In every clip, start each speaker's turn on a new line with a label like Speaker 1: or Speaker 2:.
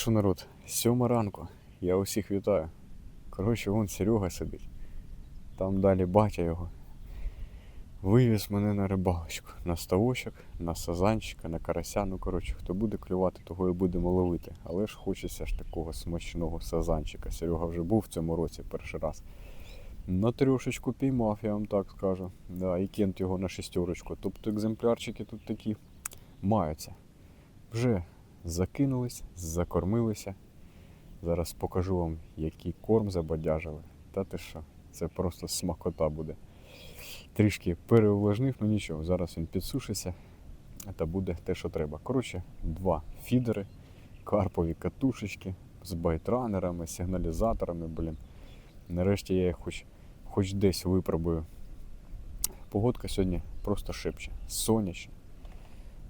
Speaker 1: що, народ, сьома ранку. Я усіх вітаю. Коротше, вон Серега сидить. Там далі батя його. Вивіз мене на рибалочку. На ставочок, на сазанчика, на карася. Ну, коротше, хто буде клювати, того і будемо ловити. Але ж хочеться ж такого смачного сазанчика. Серега вже був в цьому році перший раз. На трьошечку піймав, я вам так скажу. Да, і кент його на шестерочку. Тобто екземплярчики тут такі маються. Вже закинулись, закормилися. Зараз покажу вам, який корм забадяжили. Та ти що, це просто смакота буде. Трішки переувлажнив, ну нічого, зараз він підсушиться, та буде те, що треба. Коротше, два фідери, карпові катушечки з байтранерами, сигналізаторами, блін. Нарешті я їх хоч, хоч десь випробую. Погодка сьогодні просто шепче. Сонячно.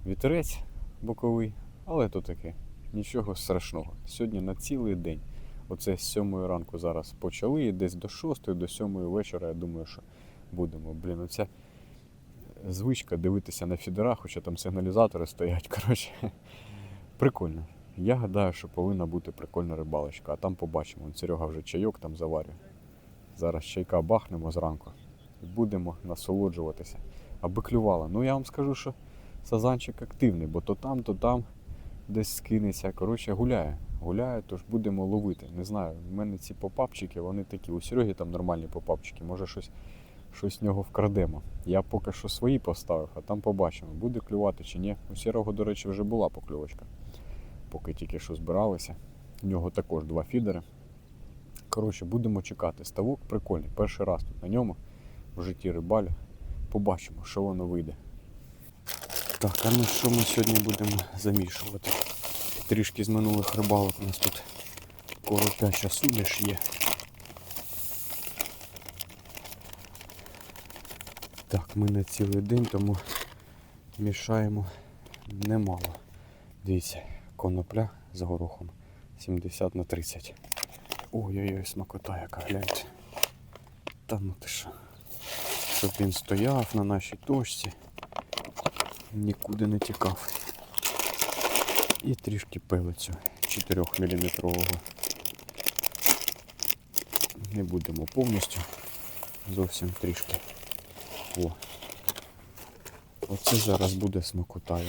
Speaker 1: Вітерець боковий, але то таке. Нічого страшного. Сьогодні на цілий день. Оце з 7 ранку зараз почали, і десь до 6, до 7 вечора, я думаю, що будемо. Блін, оця звичка дивитися на фідера, хоча там сигналізатори стоять. Коротше, прикольно. Я гадаю, що повинна бути прикольна рибалочка, а там побачимо. Серега вже чайок там заварює. Зараз чайка бахнемо зранку і будемо насолоджуватися. Аби клювала. Ну я вам скажу, що сазанчик активний, бо то там, то там десь скинеться. Коротше, гуляє. Гуляє, тож будемо ловити. Не знаю, в мене ці попапчики, вони такі. У Сереги там нормальні попапчики, може щось, щось з нього вкрадемо. Я поки що свої поставив, а там побачимо, буде клювати чи ні. У Сірого, до речі, вже була покльовочка. Поки тільки що збиралися. У нього також два фідери. Коротше, будемо чекати. Ставок прикольний. Перший раз тут на ньому в житті рибалю. Побачимо, що воно вийде. Так, а ну що ми сьогодні будемо замішувати? Трішки з минулих рибалок у нас тут коропяча суміш є. Так, ми на цілий день, тому мішаємо немало. Дивіться, конопля з горохом 70 на 30. Ой-ой-ой, смакота яка, гляньте. Та ну ти що. Щоб він стояв на нашій точці, нікуди не тікав. І трішки пелицю 4 мм. Не будемо повністю. Зовсім трішки. О. Оце зараз буде смакота.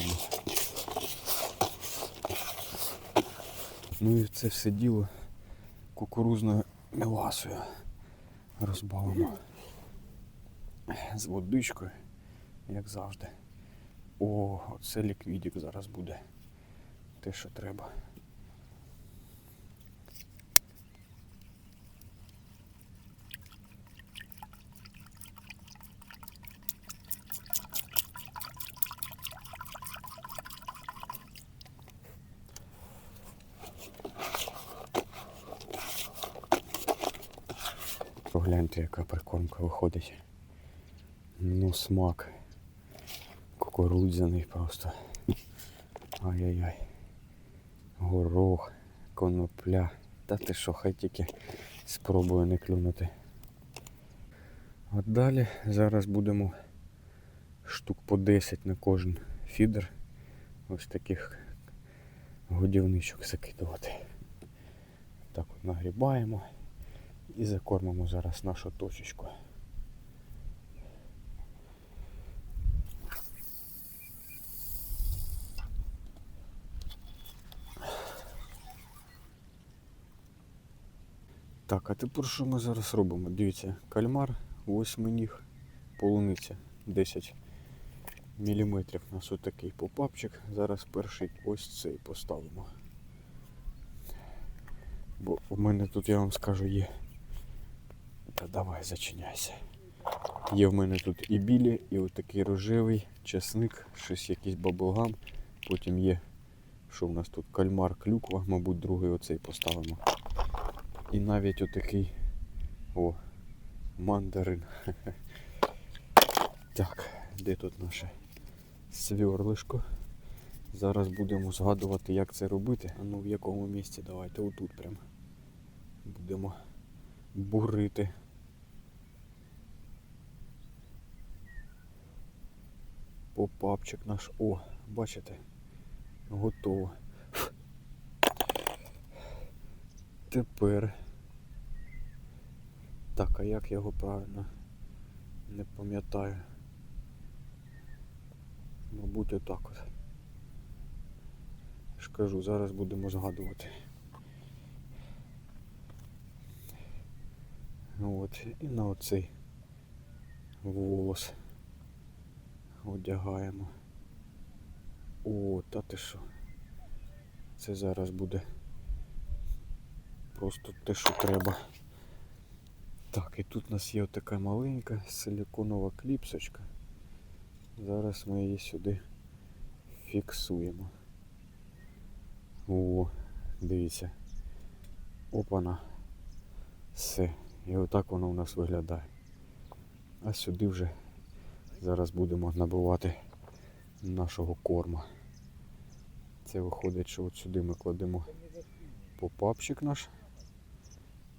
Speaker 1: Ну і це все діло кукурузною меласою розбавимо. З водичкою, як завжди. О, оце ліквідик зараз буде. Те, що треба. Погляньте, яка прикормка виходить. Ну, смак. Кукурудзяний просто. Ай-яй-яй. Горох, конопля. Та ти що, хай тільки спробую не клюнути. А далі зараз будемо штук по 10 на кожен фідер. Ось таких годівничок закидувати. Так от нагрібаємо і закормимо зараз нашу точечку. Так, а тепер що ми зараз робимо? Дивіться, кальмар, восьминіг, полуниця 10 мм. У нас отакий попапчик. Зараз перший ось цей поставимо. Бо у мене тут, я вам скажу, є. Та давай зачиняйся. Є в мене тут і білі, і отакий рожевий, чесник, щось якийсь баблгам. Потім є, що в нас тут кальмар, клюква, мабуть, другий оцей поставимо. І навіть отакий о, мандарин. Так, де тут наше сверлишко? Зараз будемо згадувати, як це робити. А ну в якому місці давайте отут прям будемо бурити. Попапчик наш. О, бачите? Готово. тепер. Так, а як його правильно? Не пам'ятаю. Мабуть, отак от. Я зараз будемо згадувати. От, і на оцей волос одягаємо. О, та ти що? Це зараз буде просто те, що треба. Так, і тут у нас є така маленька силіконова кліпсочка. Зараз ми її сюди фіксуємо. О, дивіться. Опана. Все. І отак воно у нас виглядає. А сюди вже зараз будемо набивати нашого корма. Це виходить, що от сюди ми кладемо попапчик наш.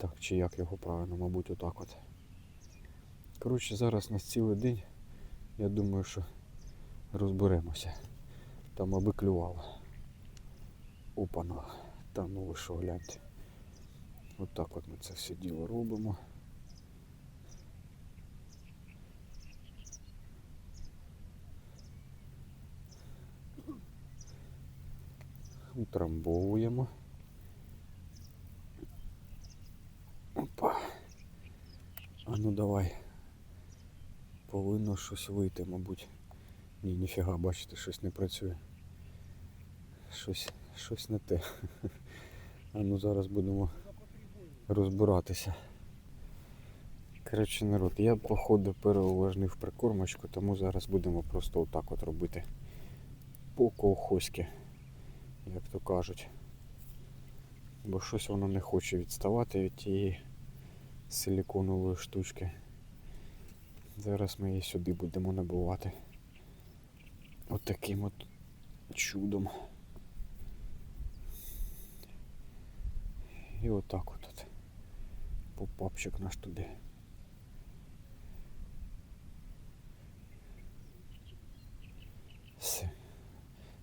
Speaker 1: Так, чи як його правильно, мабуть, отак от. Коротше, зараз на цілий день, я думаю, що розберемося. Там аби клювало. Опана. Та ну ви що, гляньте. Отак от ми це все діло робимо. Утрамбовуємо. Опа. А ну давай. Повинно щось вийти, мабуть. Ні, ніфіга, бачите, щось не працює. Щось, щось не те. А ну зараз будемо розбиратися. Коротше, народ, я походу переуважнив прикормочку, тому зараз будемо просто отак от робити по колхозьки, як то кажуть. Бо щось воно не хоче відставати від тієї силіконової штучки. Зараз ми її сюди будемо набивати. Отаким от чудом. І отак от. от. Попапчик наш туди. Все.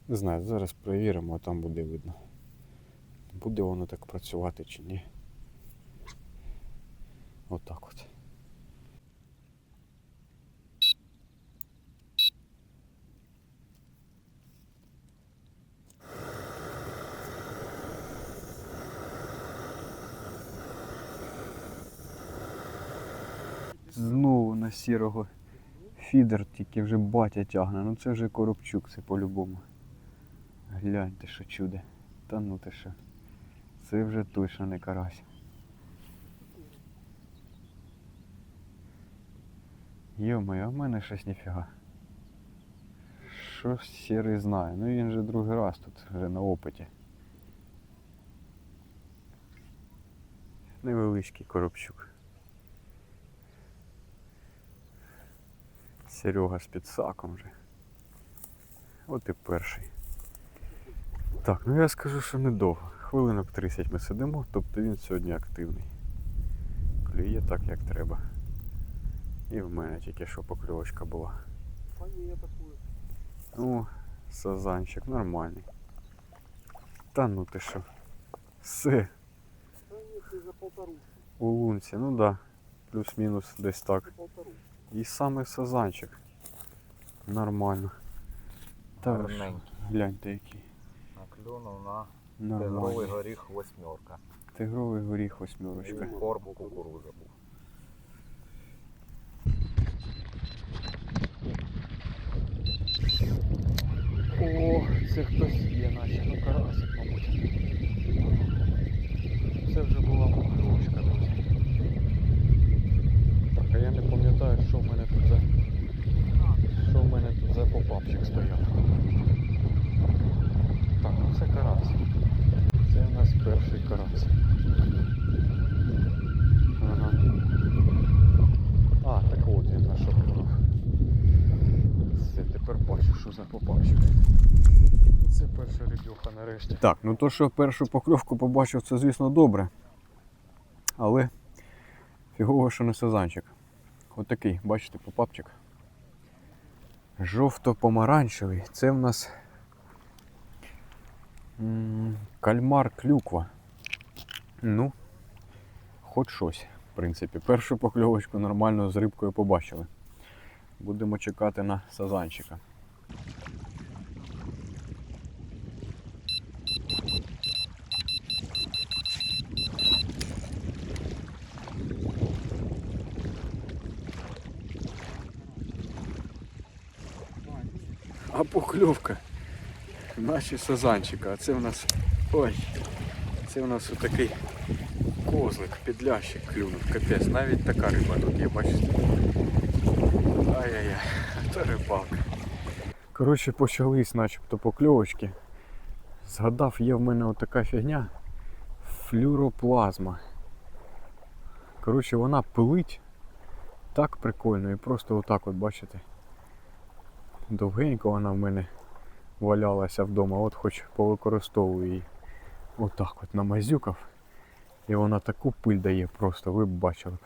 Speaker 1: Не знаю, зараз перевіримо, а там буде видно. Буде воно так працювати чи ні. Отак от. Знову на сірого фідер, тільки вже батя тягне. Ну це вже коробчук, це по-любому. Гляньте, що чуде. Та ну ти що. Це вже точно не карась. Йо-моє, а в мене щось ніфіга. Що сірий знає? Ну він же другий раз тут вже на опиті. Невеличкий коробчук. Серега з підсаком вже. От і перший. Так, ну я скажу, що недовго. Хвилинок 30 ми сидимо, тобто він сьогодні активний. Клює так, як треба. І в мене тільки що покльовочка була.
Speaker 2: А ні.
Speaker 1: О, сазанчик нормальний. Та ну ти що. Все,
Speaker 2: Та ні, ти за полтору.
Speaker 1: у лунці, ну да. Плюс-мінус десь так. І саме сазанчик. Нормально. Та гляньте який.
Speaker 3: Наклюнув на тигровий
Speaker 1: Нормальний.
Speaker 3: горіх восьмерка.
Speaker 1: Тигровий горіх восьмерочка.
Speaker 3: І корм кукуруза був.
Speaker 1: О, це хтось є, наче, ну карасик, мабуть. Це вже була покльовочка, друзі. Так, а я не пам'ятаю, що в мене тут за. Що в мене тут за попапчик стояв. Так, ну це карась. Це у нас перший карась. Ага. А, так от він наш клюнув. Все, тепер бачу, що за попавчик. Це перша рибюха нарешті. Так, ну то, що першу покльовку побачив, це звісно добре. Але фігово, що не сазанчик. Отакий, бачите, попапчик. Жовто-помаранчевий. Це в нас кальмар клюква. Ну,
Speaker 4: хоч щось, в принципі. Першу покльовочку нормально з рибкою побачили. Будемо чекати на сазанчика. А покльовка. Наші сазанчика. А це в нас. Ой. Це в нас отакий козлик, підлящик клюнув. Капець, навіть така риба тут є, бачите. Ай-яй-яй, це рибалка. Коротше, почались начебто покльовочки. Згадав, є в мене отака фігня. Флюроплазма. Коротше, вона пилить так прикольно і просто отак от, бачите. Довгенько вона в мене валялася вдома, от хоч повикористовую її. Отак от намазюкав. І вона таку пиль дає просто, ви б бачили. б.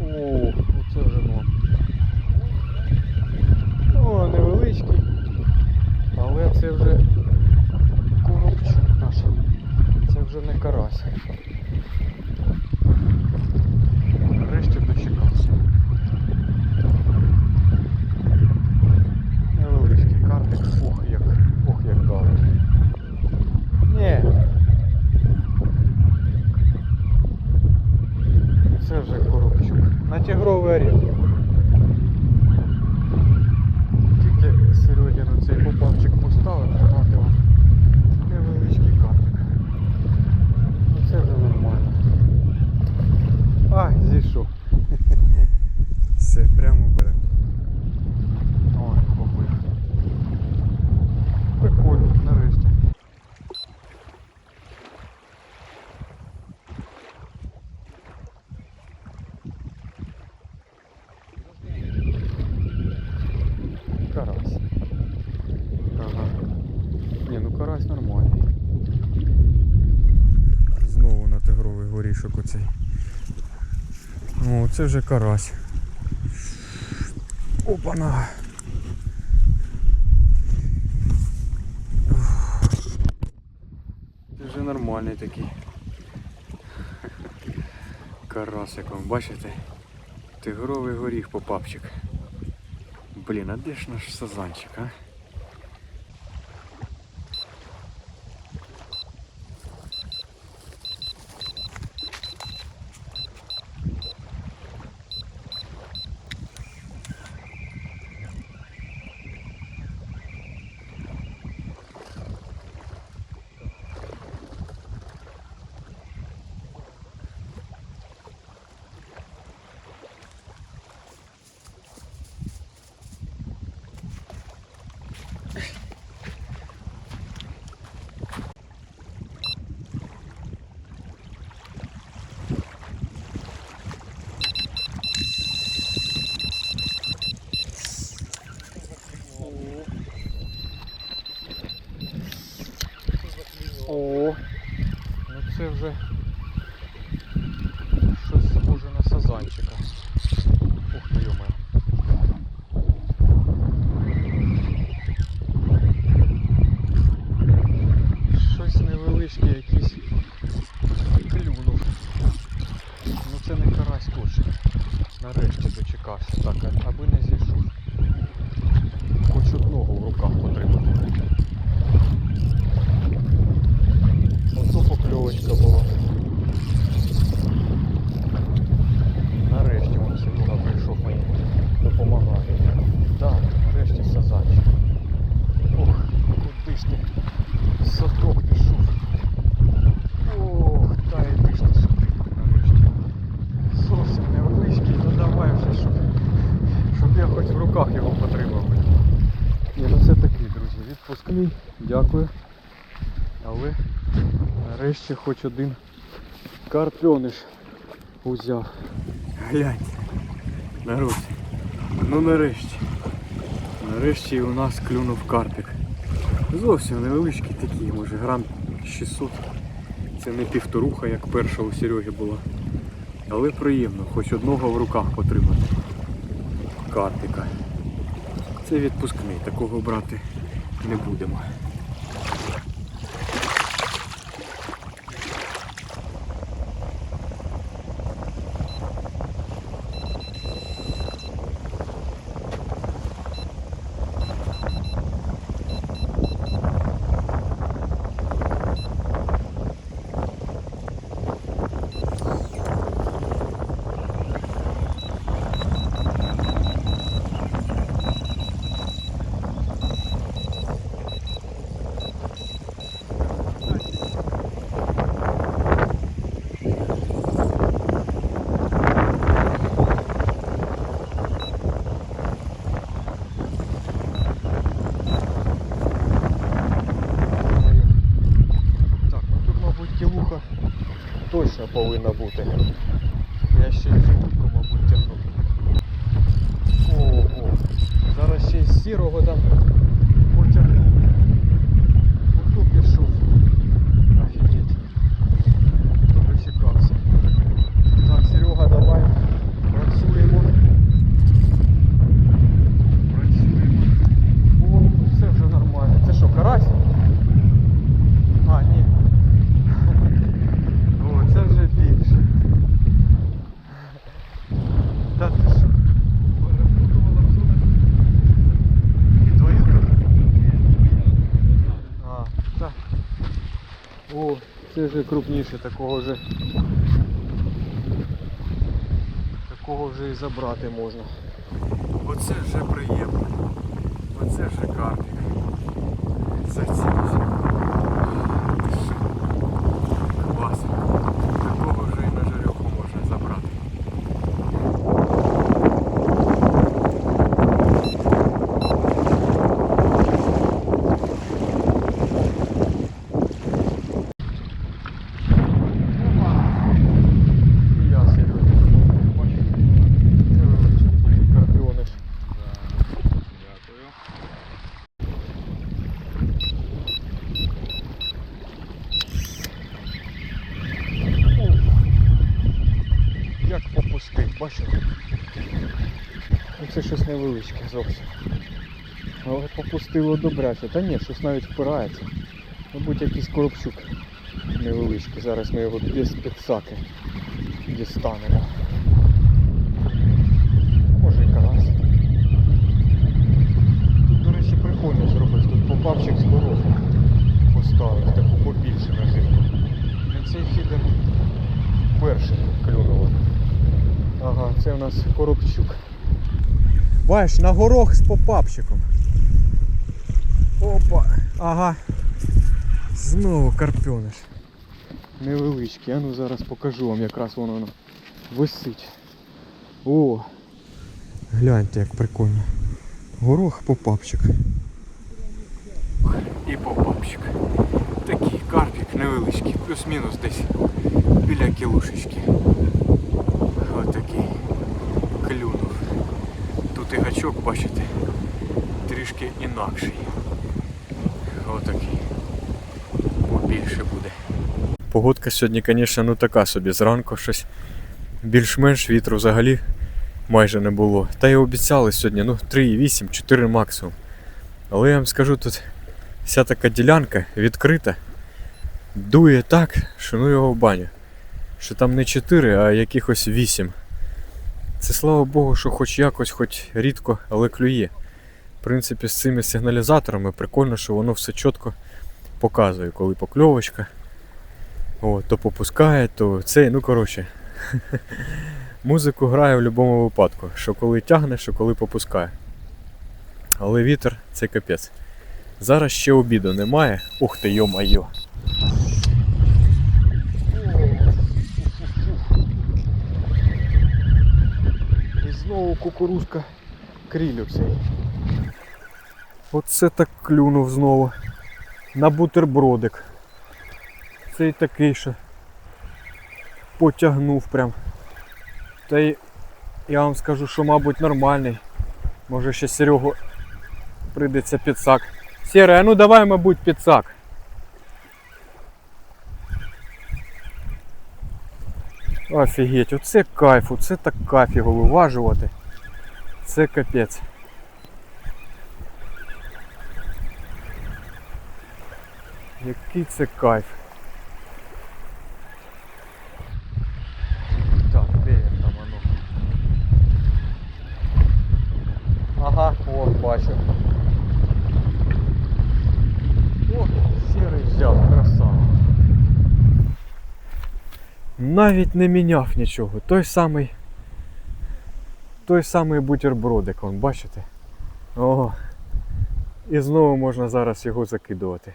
Speaker 4: О, оце вже норм. О, невеличкий. Але це вже коробчик наш. Це вже не карась. Нарешті дочекався. Невеличкий картик. Ох, як, ох, як давить. Ні. Це вже коробчук. На тігровий орел. Тільки Серегін цей попавчик поставив, мати вам невеличкий картик. Ну це вже нормально. Ай, зійшов. Все, прямо бере. Ой, побив. Прикольно, нарешті. Карась. Ага. Ні, ну карась нормальний. Знову на тигровий горішок оцей. О, це вже карась. Опана. Це вже нормальний такий. Карасик, вам бачите? Тигровий горіх попапчик. Блін, а де ж наш сазанчик, а? Нарешті хоч один карпьониш узяв. Гляньте, народ. Ну нарешті. Нарешті у нас клюнув карпик. Зовсім невеличкий такий, може грам 600. Це не півторуха, як перша у Сереги була. Але приємно, хоч одного в руках потримати. Карпика. Це відпускний, такого брати не будемо. точно повинна бути. Я ще й цю вудку, мабуть, тягну. О, о. Зараз ще й з сірого там потягну. Ото пішов. Офігеть. Хто дочекався. Так, Серега, давай. Працюємо. Працюємо. О, все вже нормально. Це що, карась? А, ні. О, це вже більше. Та ти що? Перепутувала всюди. І твою тут? А, так. О, це вже крупніше, такого вже. Такого вже і забрати можна.
Speaker 1: Оце вже приємно. Оце вже карпік. Зацінився. Клас. Такого вже і на жарюху можна забрати.
Speaker 4: І я сьогодні бачу. Невеличкий такий карпіониш.
Speaker 3: Дякую.
Speaker 4: Ух. Як бачите? Ну це щось невеличке зовсім. Але попустило добряче. Та ні, щось навіть впирається. Мабуть, якийсь коробчук невеличкий. Зараз ми його без підсаки дістанемо. Може і карась. Тут, до речі, прикольно зробити. Тут попавчик з гороху поставив, таку побільше наживку. На цей фідер перший клюнуло. Ага, це у нас коробчук. Бачиш, на горох з попапчиком. Опа. Ага. Знову карпьониш. Невеличкий, а ну зараз покажу вам, якраз воно воно висить. О! Гляньте, як прикольно. Горох попапчик.
Speaker 1: І попапчик. Такий карпік невеличкий, плюс-мінус десь біля кілушечки. Отакий клюнув. Тут і гачок, бачите, трішки інакший. Отакий. Побільше буде. Погодка сьогодні, звісно, ну така собі. Зранку щось більш-менш вітру взагалі майже не було. Та й обіцяли сьогодні, ну 3,8, 4 максимум. Але я вам скажу, тут вся така ділянка відкрита. Дує так, що ну його в баню. Що там не 4, а якихось 8. Це слава Богу, що хоч якось, хоч рідко, але клює. В принципі, з цими сигналізаторами прикольно, що воно все чітко показує, коли покльовочка. О, то попускає, то цей, ну коротше. Музику грає в будь-якому випадку. Що коли тягне, що коли попускає. Але вітер це капець. Зараз ще обіду немає. Ух ти, йо-майо.
Speaker 4: І знову кукурузка крілю. Оце так клюнув знову. На бутербродик. Цей такий що потягнув прям. Та й я вам скажу, що мабуть нормальний. Може ще Серегу прийдеться підсак. Сіре, а ну давай, мабуть, підсак. Офігеть, оце кайф, оце так кайф його виважувати. Це капець. Який це кайф. Так, де він там воно? Ага, о, бачу. О, сірий взяв, красава. Навіть не міняв нічого. Той самий. Той самий бутербродик, вон, бачите? О. І знову можна зараз його закидувати.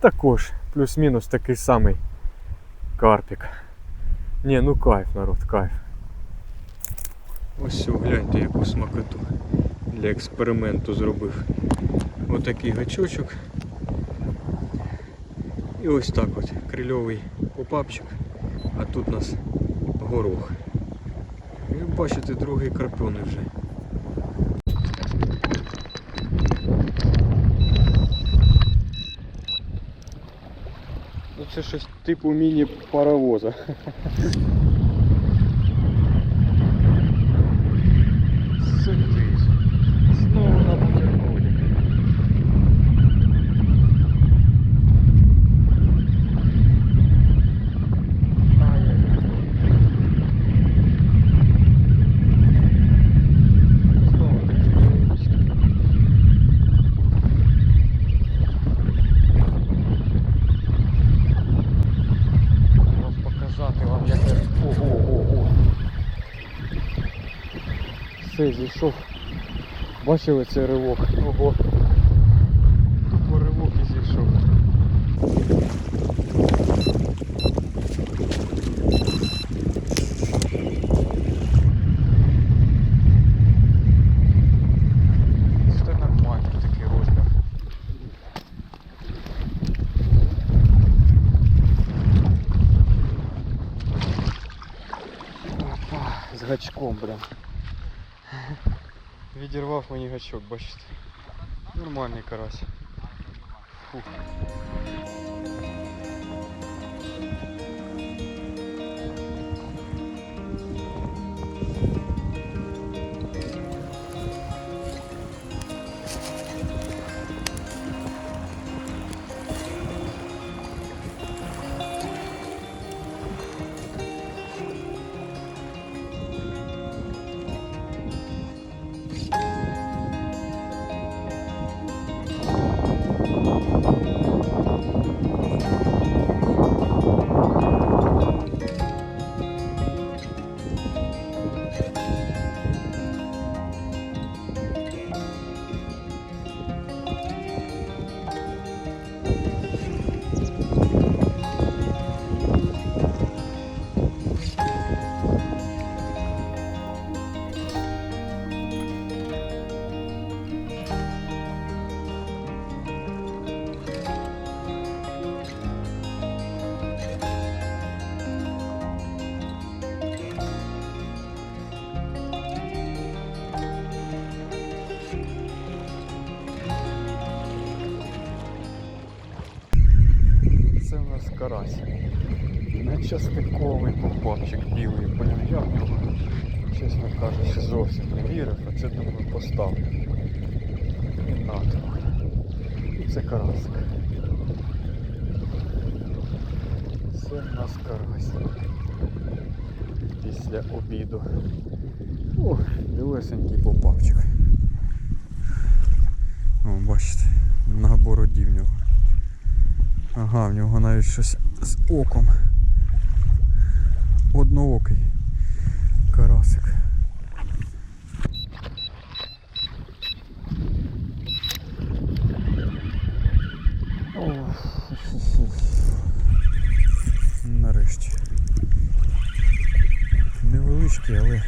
Speaker 4: Також плюс-мінус такий самий карпік. Ні, ну кайф, народ, кайф. Ось гляньте, яку смакоту для експерименту зробив. Отакий гачочок. І ось так от крильовий попапчик, а тут у нас горох. І бачите другий карпьоний вже. Ну це щось типу міні-паровоза. Сидиш. Знову на бутерброді. Знову такі невеличкі. Ось показати вам, як я... Ого, ого, ого. Все, зійшов. Бачили цей ривок? Ого. Тупо ривок і зійшов. З гачком, прям. Відірвав мені гачок, бачите. Нормальний карась. Фух. Нечастиковий попапчик білий. Поняв, я в нього, чесно кажучи, зовсім не вірив, а це думаю поставлю. І на. І це карасик. Це в нас карась. Після обіду. О, білесенький попапчик. О, бачите, на бороді в нього. Ага, в нього навіть щось з оком. Одноокий карасик. О, фу-фу-фу. Нарешті. Невеличкий, але,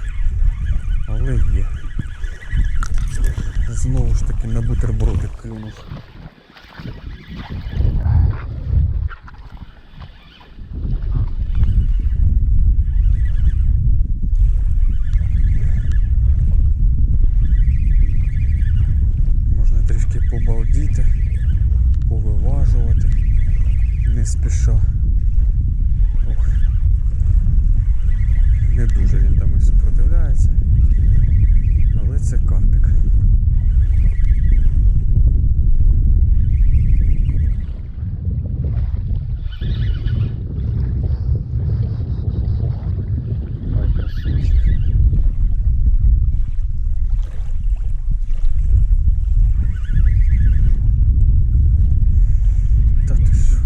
Speaker 4: але є. Знову ж таки на бутерброди клюнув. Можна трішки побалдіти, повиважувати, не спіша. Ох. Не дуже він там і супротивляється, але це карпік. Ай, красивчик. Та ти що?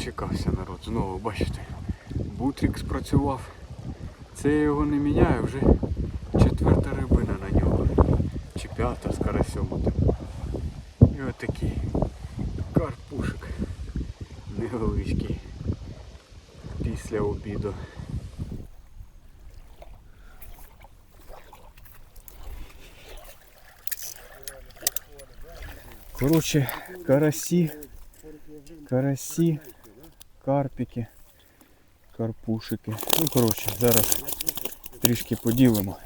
Speaker 1: Дочекався народ. Знову бачите. Бутрик спрацював. Це я його не міняю, вже четверта рибина на нього. Чи п'ята карасьом. отим. І отакий карпушик невеличкий після обіду. Коротше, карасі, карасі, карпики, карпушики. Ну, коротше, зараз трішки поділимо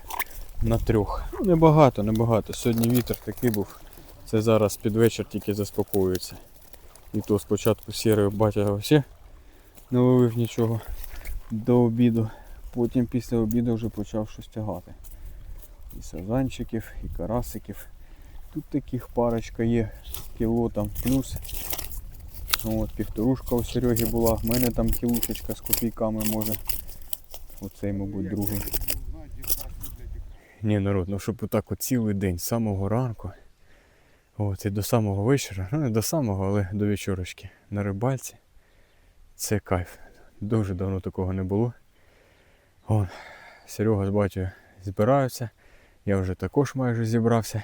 Speaker 1: на трьох. Ну, небагато, небагато. Сьогодні вітер такий був. Це зараз під вечір тільки заспокоюється. І то спочатку сірий батя взагалі не ловив нічого до обіду. Потім після обіду вже почав щось тягати. І сазанчиків, і карасиків. Тут таких парочка є, кіло там плюс. Ну, от півторушка у Сереги була, в мене там кілушечка з копійками може. Оцей, мабуть, другий. Ні, народ, ну щоб отак от цілий день, з самого ранку. От, і до самого вечора, ну не до самого, але до вечорочки на рибальці. Це кайф. Дуже давно такого не було. Вон, Серега з батькою збираються. Я вже також майже зібрався.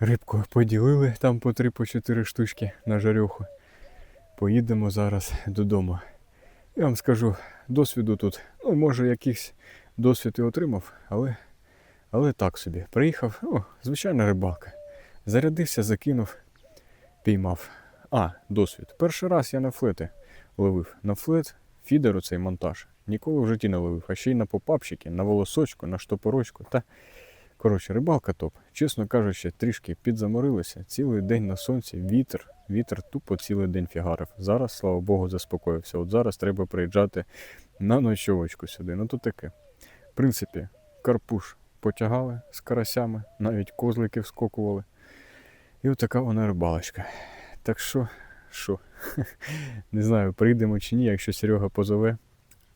Speaker 1: Рибку поділили там по 3 по 4 штучки на жарюху. Поїдемо зараз додому. Я вам скажу, досвіду тут, ну, може, якийсь досвід і отримав, але, але так собі. Приїхав, о, звичайна рибалка. Зарядився, закинув, піймав. А, досвід. Перший раз я на флети ловив. На флет, фідер оцей монтаж. Ніколи в житті не ловив, а ще й на попапчики, на волосочку, на штопорочку. Та коротше, рибалка топ. Чесно кажучи, трішки підзаморилися. Цілий день на сонці, вітер, вітер тупо цілий день фігарив. Зараз, слава Богу, заспокоївся. От зараз треба приїжджати на ночовочку сюди. Ну то таке. В принципі, карпуш потягали з карасями, навіть козлики вскокували. І от така вона рибалочка. Так що, що? Не знаю, приїдемо чи ні, якщо Серега позове,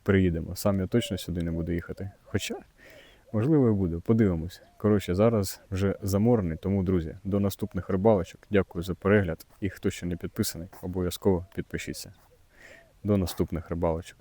Speaker 1: приїдемо. Сам я точно сюди не буду їхати. Хоча, можливо, і буде, Подивимось. Коротше, зараз вже заморений, тому, друзі, до наступних рибалочок. Дякую за перегляд. І хто ще не підписаний, обов'язково підпишіться. До наступних рибалочок.